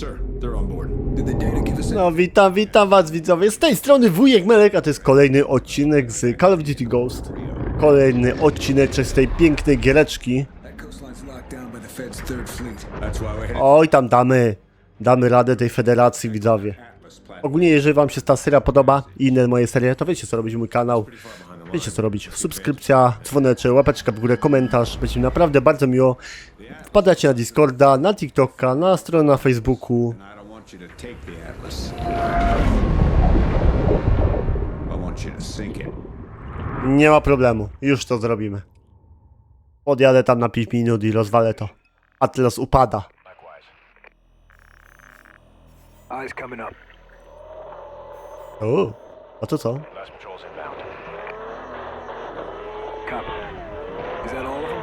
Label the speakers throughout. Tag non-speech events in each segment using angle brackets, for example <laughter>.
Speaker 1: Sir, they're on board.
Speaker 2: Did the data give us
Speaker 3: No witam, witam was widzowie, z tej strony wujek Melek, a to jest kolejny odcinek z Call of Duty Ghost. Kolejny odcinek z tej pięknej giereczki.
Speaker 2: That coastline's locked down by the Fed's Third Fleet. That's why we're headed
Speaker 3: Oj, tam damy, damy radę tej federacji widzowie.
Speaker 2: Atlas Planet.
Speaker 3: Ogólnie jeżeli wam się ta seria podoba i inne moje serie, to wiecie co robić mój kanał. Wiecie co robić. Subskrypcja, dzwoneczek, łapeczka w górę, komentarz. Będzie mi naprawdę bardzo miło. Wpadajcie na Discorda, na TikToka, na stronę na Facebooku. Nie ma problemu, już to zrobimy. Podjadę tam na 5 minut i rozwalę to. Atlas upada.
Speaker 4: Eyes coming up.
Speaker 3: O, a to co?
Speaker 4: Copy. Is that all of them?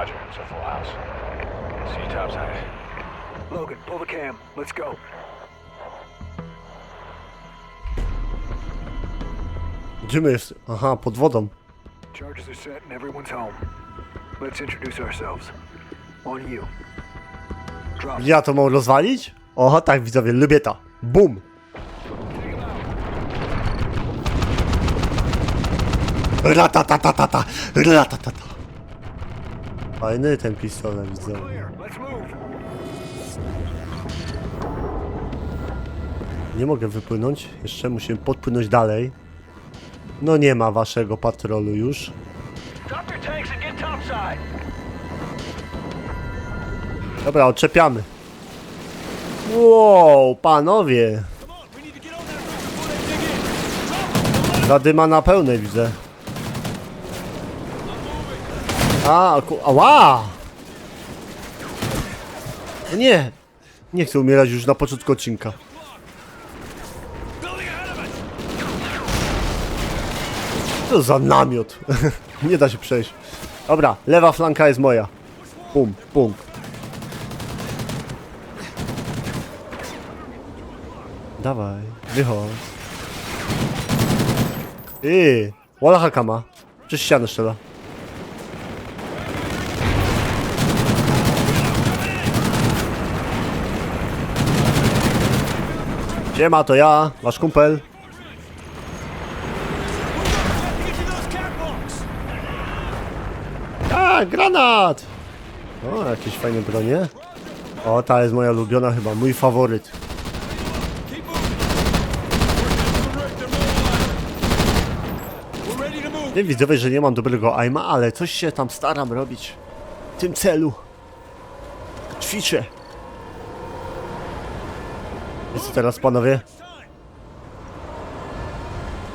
Speaker 4: Roger, it's a full house. See you topside. Logan, pull the cam. Let's go.
Speaker 3: Gdzie my jest? Aha, pod wodą.
Speaker 4: Charges are set and everyone's home. Let's introduce ourselves. On you. Drop.
Speaker 3: Ja to mam rozwalić? Oha, tak widzowie, lubię to. Bum! Ratatatatata, ratatata. Fajny ten pistolet, widzę. Nie mogę wypłynąć, jeszcze musimy podpłynąć dalej. No nie ma waszego patrolu już. Dobra, odczepiamy. Wow, panowie. Zadyma na pełnej widzę. A, ku, ała! No Nie, nie chcę umierać już na początku odcinka. To za namiot. <laughs> nie da się przejść. Dobra, lewa flanka jest moja. Pum, pum. Dawaj, wychodź. Yy, Wallhacka ma. Przez ścianę strzela. Siema, to ja, wasz kumpel. A, granat! O, jakieś fajne bronie. O, ta jest moja ulubiona chyba, mój faworyt. Nie widzowie, że nie mam dobrego aima, ale coś się tam staram robić. W tym celu. Ćwiczę. Teraz, panowie?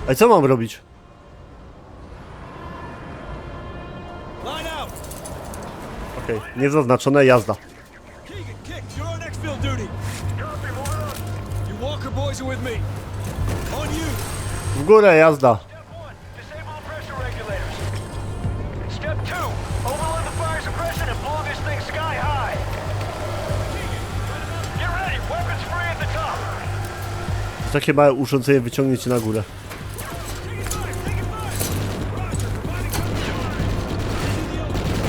Speaker 3: A co mam robić? Okej, niezaznaczone jazda.
Speaker 5: Keegan, kick, you're
Speaker 3: Takie małe urządzenie wyciągnięcie na górę.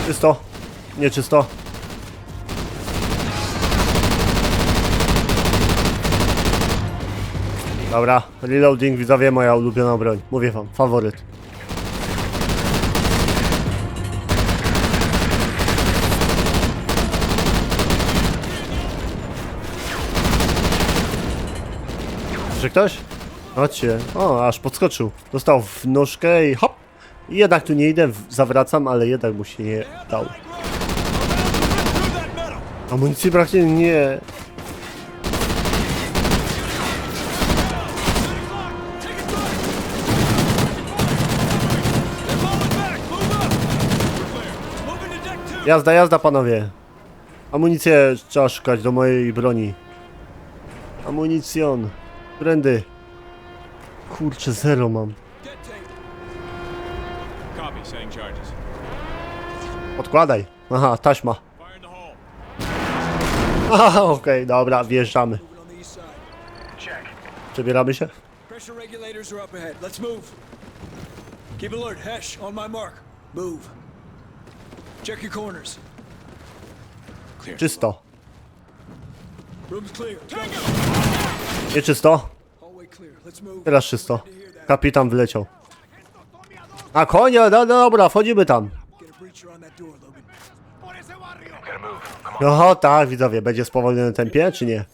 Speaker 3: Czysto. Nieczysto. Dobra, reloading, widzowie, moja ulubiona broń. Mówię wam, faworyt. Czy ktoś? Chodźcie. O, aż podskoczył. Dostał w nóżkę i hop. I jednak tu nie idę, zawracam, ale jednak mu się nie dał. Amunicji braknie? Nie. Jazda, jazda, panowie. Amunicję trzeba szukać do mojej broni. Amunicjon. Prędy. Kurczę, zero mam. Odkładaj. Aha, taśma. Aha, okej, dobra, wjeżdżamy. Przebieramy się?
Speaker 5: Pressure regulators are up ahead. Let's move. Keep alert. Hesh, on my mark. Move. Check your corners.
Speaker 2: Clear.
Speaker 3: Czysto.
Speaker 5: Room's clear. Tango!
Speaker 3: Nie czysto? Teraz czysto. Kapitan wyleciał. A konie, no dobra, wchodzimy tam. Oho, tak, widzowie, będzie w spowolnionym tempie, czy nie?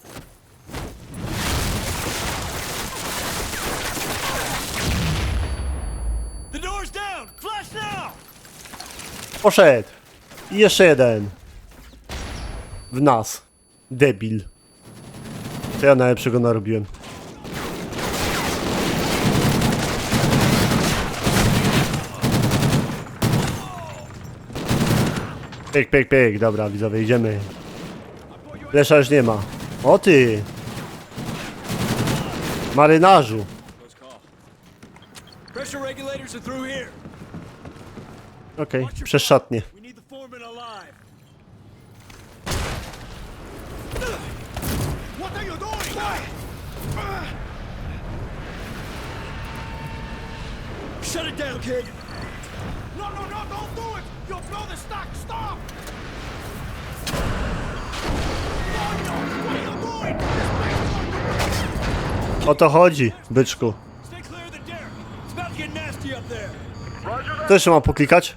Speaker 3: Poszedł. I jeszcze jeden. W nas. Debil. To ja najlepszego narobiłem. Pyk, pyk, pyk. Dobra, widzowie, idziemy. Lesza już nie ma. O ty! Marynarzu. Okej, przez szatnię.
Speaker 5: We need the foreman alive. What are you doing? Shut it down, kid. No, no, no, don't do it! You'll blow the stock. Stop!
Speaker 3: O to chodzi, byczku. Co jeszcze mam poklikać?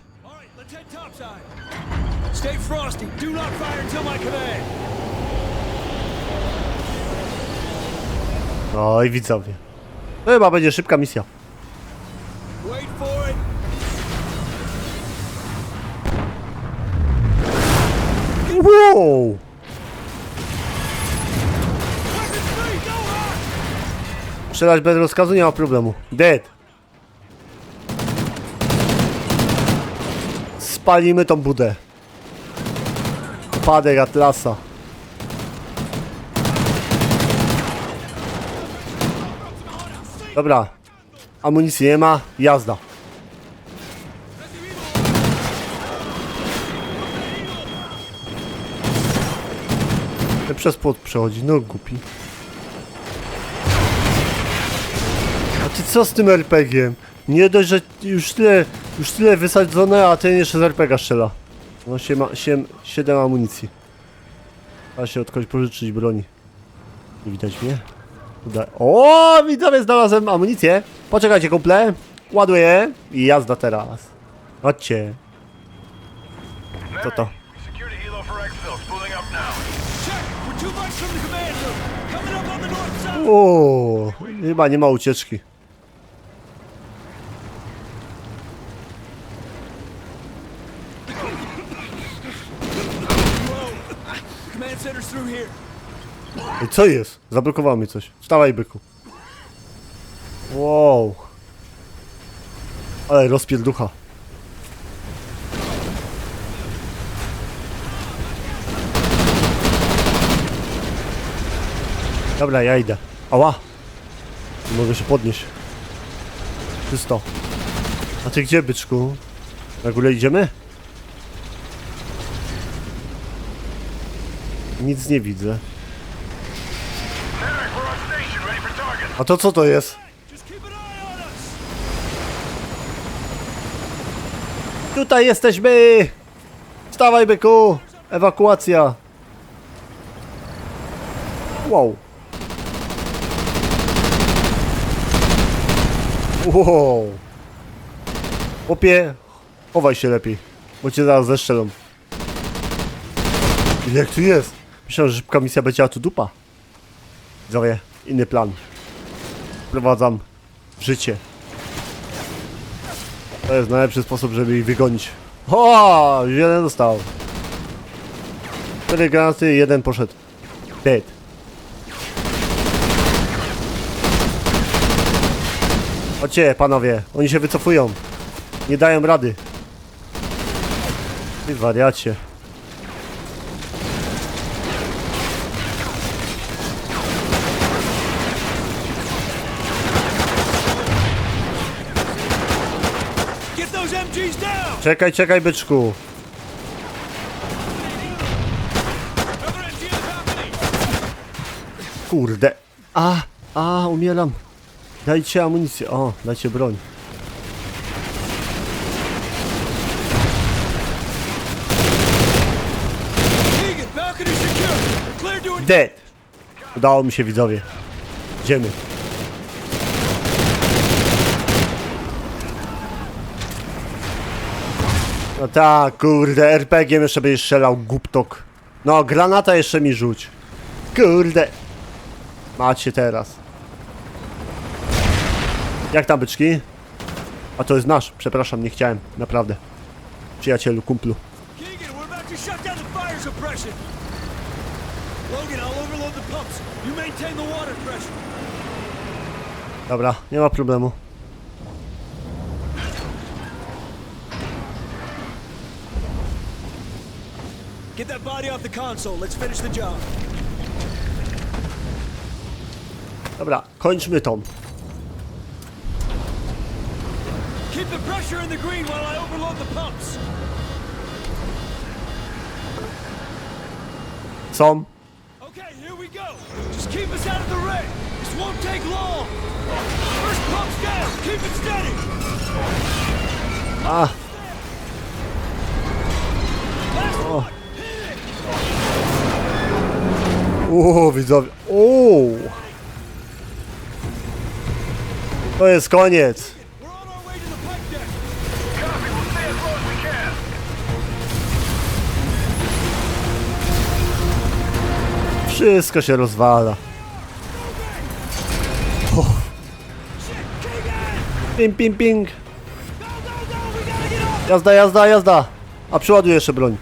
Speaker 5: Stay frosty. Do not fire until my command.
Speaker 3: Oj, widzowie. To chyba będzie szybka misja. Wow! Strzelać bez rozkazu nie ma problemu. Dead. Spalimy tą budę. Padek Atlasa. Dobra. Amunicji nie ma. Jazda. Przez płot przechodzi. No głupi. A ty co z tym RPG-iem? Nie dość, że już tyle, już tyle wysadzone, a ten jeszcze z RPG strzela. No siema, siem, 7 amunicji. A się od kogoś pożyczyć broni. Nie widać mnie? Uda o, widzowie, znalazłem amunicję. Poczekajcie, kumple. Ładuję i jazda teraz. Chodźcie. Co to? O, chyba nie ma ucieczki.
Speaker 5: Command center's through here.
Speaker 3: Ej, co jest? Zablokowało mi coś. Wstawaj, byku. Wow. Ale rozpierducha. Dobra, ja idę. Ała. Nie mogę się podnieść. Czysto. A ty gdzie, byczku? Na górę idziemy? Nic nie widzę. A to co to jest? Tutaj jesteśmy! Wstawaj, byku! Ewakuacja! Wow. Wow. Chłopie, chowaj się lepiej, bo cię zaraz zeszczelą. Jak tu jest? Myślałem, że szybka misja będzie, tu dupa. Widzowie, inny plan. Wprowadzam w życie. To jest najlepszy sposób, żeby ich wygonić. O, jeden dostał. Cztery granaty, jeden poszedł. Dead. Chodźcie, panowie, oni się wycofują. Nie dają rady. Ty wariacie.
Speaker 5: Get those MGs down.
Speaker 3: Czekaj, czekaj, byczku. Kurde. A, a, umieram. Dajcie amunicję. O, dajcie broń. Dead. Udało mi się widzowie. Idziemy. No tak, kurde, RPG jeszcze będziesz strzelał, guptok. No, granata jeszcze mi rzuć. Kurde. Macie teraz. Jak tam byczki? A to jest nasz, przepraszam, nie chciałem, naprawdę. Przyjacielu, kumplu.
Speaker 5: Keegan, we're about to Get that body off the console. Let's finish the job.
Speaker 3: Dobra, kończmy tą.
Speaker 5: Keep the pressure in the green while I overload the pumps.
Speaker 3: Są.
Speaker 5: Okay, here we go. Just keep us out of the rain. This won't take long. First pump's down. Keep it steady.
Speaker 3: A, uuu, widzowie. Uuu. To jest koniec. Wszystko się rozwala. Ping, ping, ping. Jazda, jazda, jazda. A przyładuję jeszcze broń.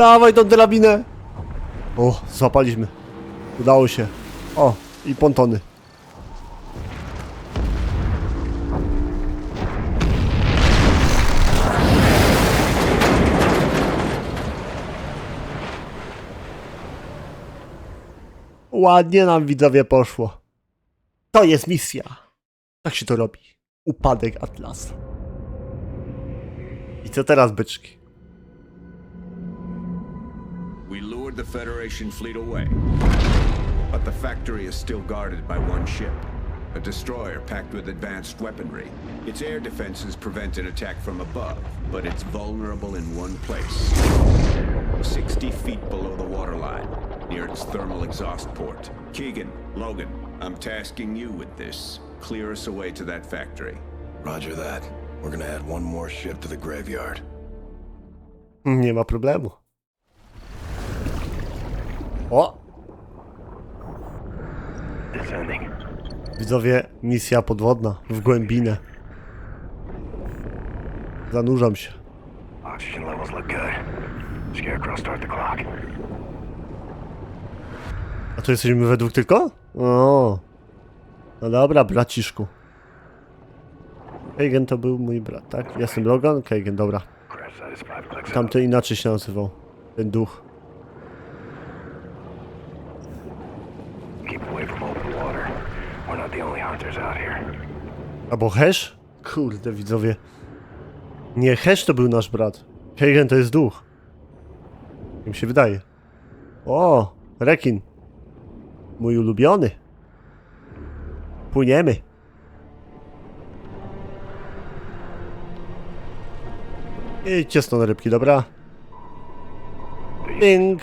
Speaker 3: Dawaj tą drabinę. O, złapaliśmy. Udało się. O, i pontony. Ładnie nam widzowie poszło. To jest misja. Tak się to robi. Upadek Atlasa. I co teraz, byczki?
Speaker 2: We lured the Federation fleet away. But the factory is still guarded by one ship. A destroyer packed with advanced weaponry. Its air defenses prevent an attack from above, but it's vulnerable in one place. 60 feet below the waterline, near its thermal exhaust port. Keegan, Logan, I'm tasking you with this. Clear us away to that factory.
Speaker 1: Roger that. We're gonna add one more ship to the graveyard.
Speaker 3: Nie ma problemu. O! Widzowie, misja podwodna w głębinę. Zanurzam się.
Speaker 1: Oxygen levels look good. Scarecrow, start the clock.
Speaker 3: A tu jesteśmy we dwóch tylko? O. No dobra, braciszku. Kagan to był mój brat, tak? Jestem Logan? Kagan, dobra. Tamten inaczej się nazywał. Ten duch.
Speaker 1: Keep away from open water. We're not the only hunters out here.
Speaker 3: Albo Hesz? Kurde, widzowie. Nie, Hesz to był nasz brat. Kagan to jest duch. Mi się wydaje. O, rekin. Mój ulubiony. Płyniemy. Idźcie stąd rybki, dobra? Ping.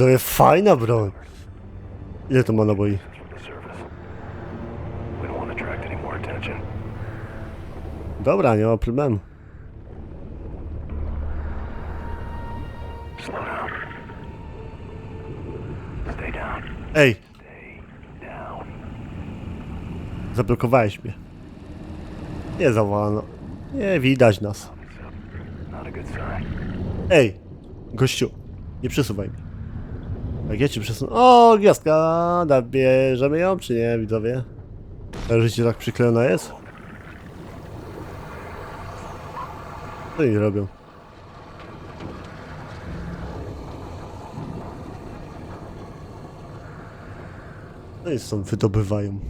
Speaker 3: widzowie, fajna broń. Ile to ma naboi? Dobra, nie ma problemu. Ej, zablokowałeś mnie. Nie zawalano. Nie widać nas. Ej, gościu, nie przesuwaj mnie. Jak ja cię przesunę... O, gwiazdka! Bierzemy ją, czy nie, widzowie? Życie tak przyklejona jest? Co oni robią? No i stąd wydobywają.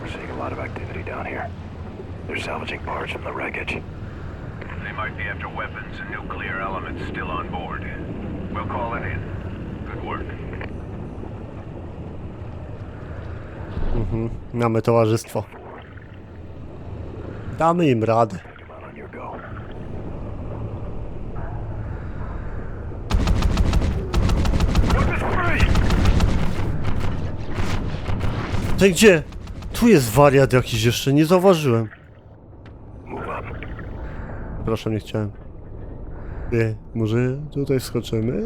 Speaker 1: We're seeing a lot of activity down here. They're salvaging parts from the wreckage.
Speaker 4: They might be after weapons and nuclear elements still on board. We'll call it in. Good work. Mhm.
Speaker 3: Mamy towarzystwo. Damy im radę.
Speaker 1: Come on on your go.
Speaker 3: Ty gdzie? Tu jest wariat jakiś jeszcze, nie zauważyłem. Przepraszam, nie chciałem. Nie, może tutaj skoczymy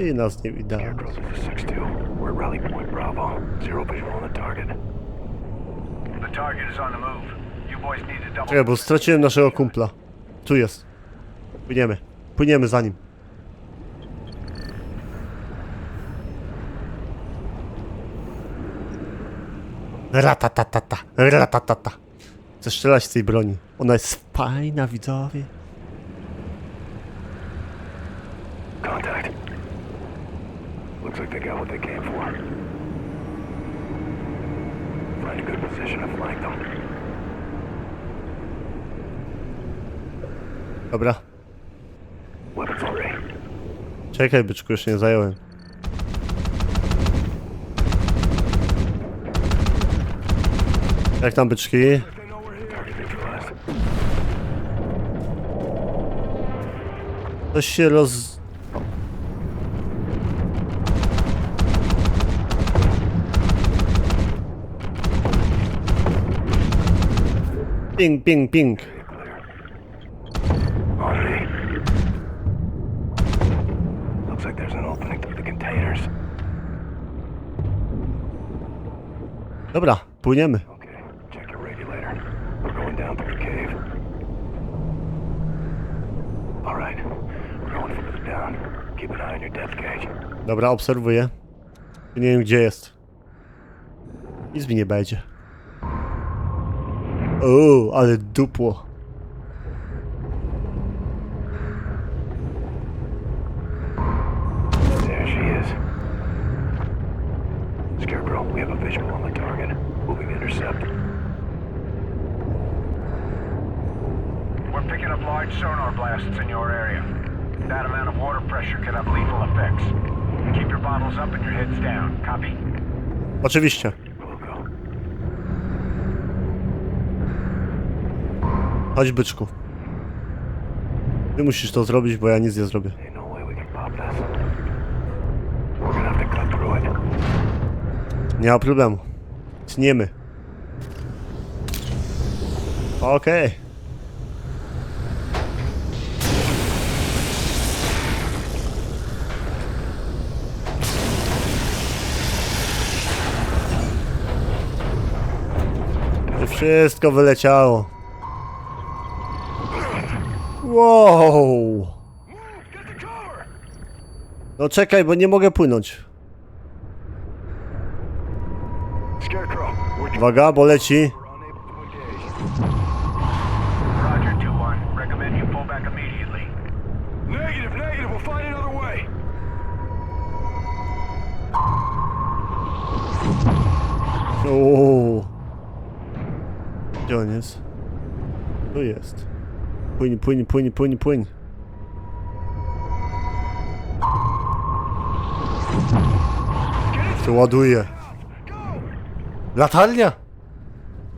Speaker 3: i nas nie widać.
Speaker 1: Scarecrow, this is 6-2. We're at Rally Point Bravo. Zero visual on the target.
Speaker 4: The target is on the move. You boys need to double.
Speaker 3: Czekaj, bo straciłem naszego kumpla. Tu jest. Płyniemy. Płyniemy za nim. Ratatatata, ratatata. Chcę strzelać z tej broni. Ona jest fajna, widzowie.
Speaker 1: Contact. Looks like they got what they came for. Find a good position to flank them.
Speaker 3: Dobra.
Speaker 1: Weapons free.
Speaker 3: Czekaj, byczku, już nie zająłem. Jak tam byczki? Coś się roz... Ping, ping, ping.
Speaker 1: On me. Looks like there's an opening through the containers.
Speaker 3: Dobra, płyniemy.
Speaker 1: Okay, check your regulator. We're going down through the cave. All right, we're going further down. Keep an eye on your depth gauge.
Speaker 3: Dobra, obserwuję. Nie wiem gdzie jest. Nic mi nie będzie. O, ale dupło.
Speaker 1: There she is. Scarecrow, we have a visual on the target. Moving intercept.
Speaker 4: We're picking up large sonar blasts in your area. That amount of water pressure could have lethal effects. Keep your bottles up and your heads down. Copy?
Speaker 3: Oczywiście. Chodź byczku. Ty musisz to zrobić, bo ja nic nie zrobię.
Speaker 1: Ain't no way we can pop this. We're gonna have to cut through it.
Speaker 3: Nie ma problemu. Tniemy. Okej. Wszystko wyleciało. Wow. No czekaj, bo nie mogę płynąć. Uwaga, bo leci.
Speaker 1: unable
Speaker 3: Gdzie on jest? Tu jest. Płyń, płyń, płyń, płyń, płyń. Się ładuje. Latarnia?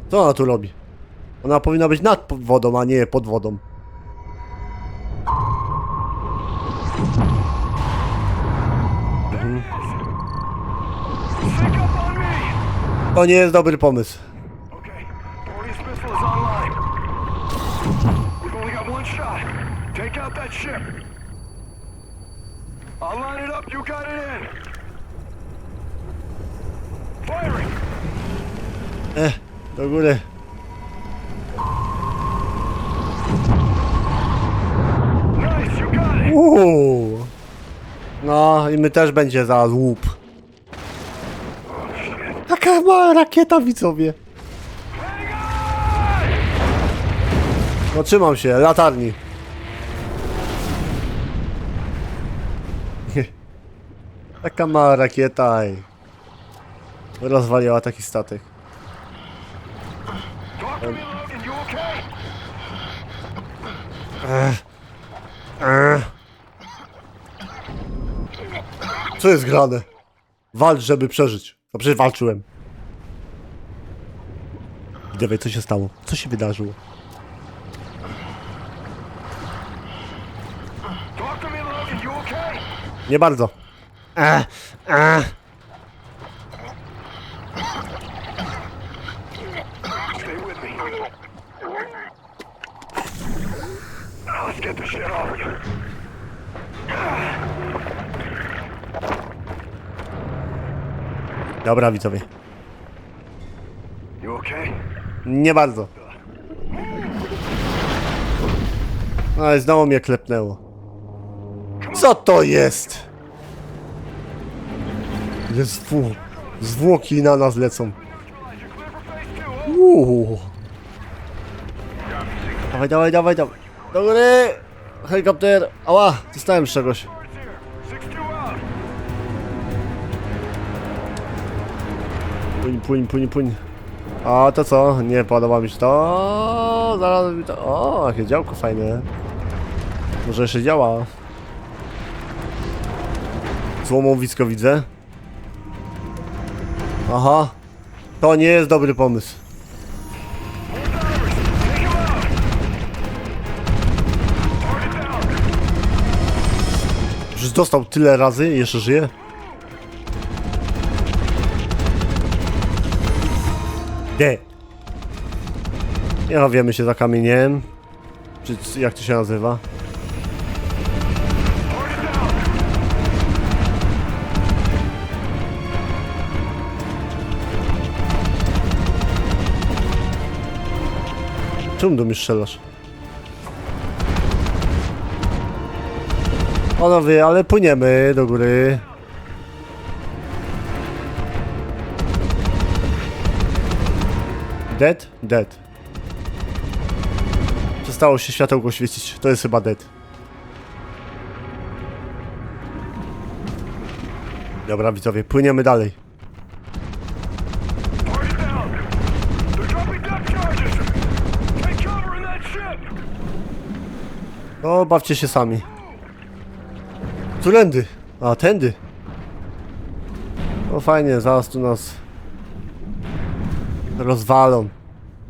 Speaker 3: Co ona tu robi? Ona powinna być nad wodą, a nie pod wodą.
Speaker 1: Me.
Speaker 3: To nie jest dobry pomysł.
Speaker 1: Ship. I'll line it up. You got it in. Firing.
Speaker 3: Eh, do góry.
Speaker 1: Nice. You got it.
Speaker 3: Uuu. No i my też będzie za łup. Taka mała rakieta widzowie. No trzymam się, latarni. Taka mała rakieta i rozwaliła taki statek. Co jest grane? Walcz, żeby przeżyć. No przecież walczyłem. Widzowie, co się stało? Co się wydarzyło? Nie bardzo.
Speaker 1: Let's get shit off of you.
Speaker 3: Dobra, widzowie.
Speaker 1: You okay?
Speaker 3: Nie bardzo. No i znowu mnie klepnęło. Co to jest? Zwłok. Zwłoki na nas lecą. Uuu. Dawaj, dawaj, dawaj, dawaj. Do góry! Helikopter! Ała! Dostałem z czegoś. Płyń, płyń, płyń, płyń. A to co? Nie podoba mi się to. Zaraz mi to. O, jakie działko fajne. Może jeszcze działa. Złomowisko widzę. Aha. To nie jest dobry pomysł. Już dostał tyle razy jeszcze żyje. D. Nie chowiemy się za kamieniem. Czy jak to się nazywa? Czemu do mnie strzelasz? Panowie, ale płyniemy do góry. Dead? Dead. Przestało się światełko świecić. To jest chyba dead. Dobra, widzowie, płyniemy dalej.
Speaker 1: Target down. They're dropping depth charges. Take cover in that ship.
Speaker 3: No, bawcie się sami. Którędy? A, tędy. No fajnie, zaraz tu nas rozwalą.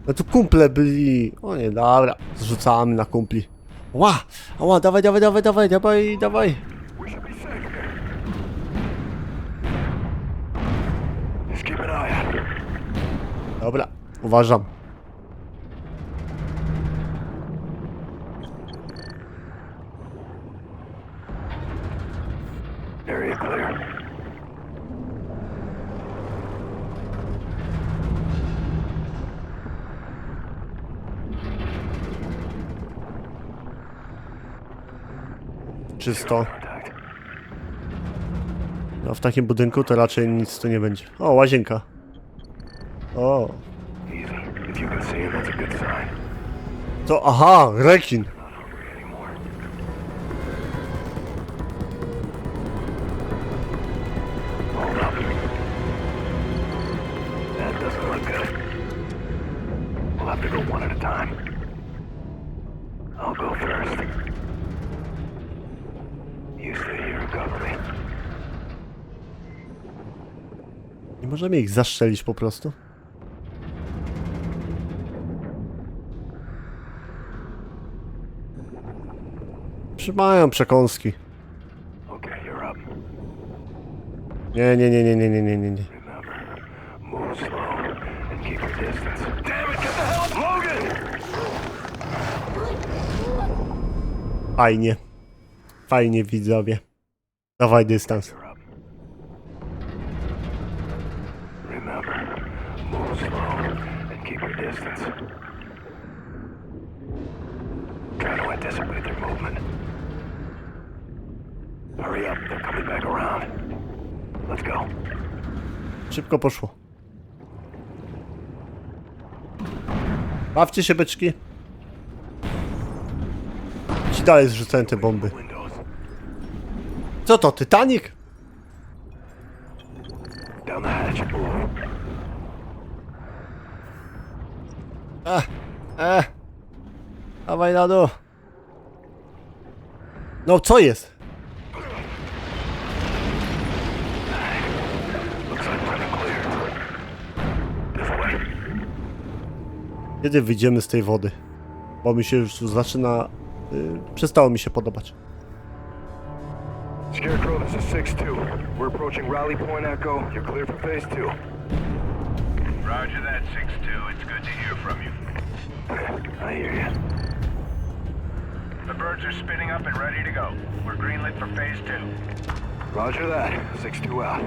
Speaker 3: No tu kumple byli. O nie, dobra. Zrzucamy na kumpli. Ła! Ła, dawaj, dawaj, dawaj, dawaj, dawaj, dawaj.
Speaker 1: We should
Speaker 3: czysto. No, w takim budynku to raczej nic tu nie będzie. O, łazienka. O. To aha, rekin. Możemy ich zastrzelić po prostu? Trzymają przekąski. Nie, nie, nie, nie, nie, nie, nie, nie, nie. Fajnie. Fajnie widzowie. Dawaj dystans.
Speaker 1: Go.
Speaker 3: Szybko poszło. Bawcie się beczki. Ci dalej zrzucają te bomby. Co to, Titanic?
Speaker 1: Down the hatch. Move.
Speaker 3: E! Dawaj na dół. No, co jest? Kiedy wyjdziemy z tej wody? Bo mi się już zaczyna... Y, przestało mi się podobać.
Speaker 1: Scarecrow, this is 6-2. We're approaching Raleigh Point Echo. You're clear for phase two.
Speaker 4: Roger that, 6-2. It's good to hear from you.
Speaker 1: I hear you.
Speaker 4: The birds are spinning up and ready to go. We're greenlit for phase two.
Speaker 1: Roger that. 6-2 out.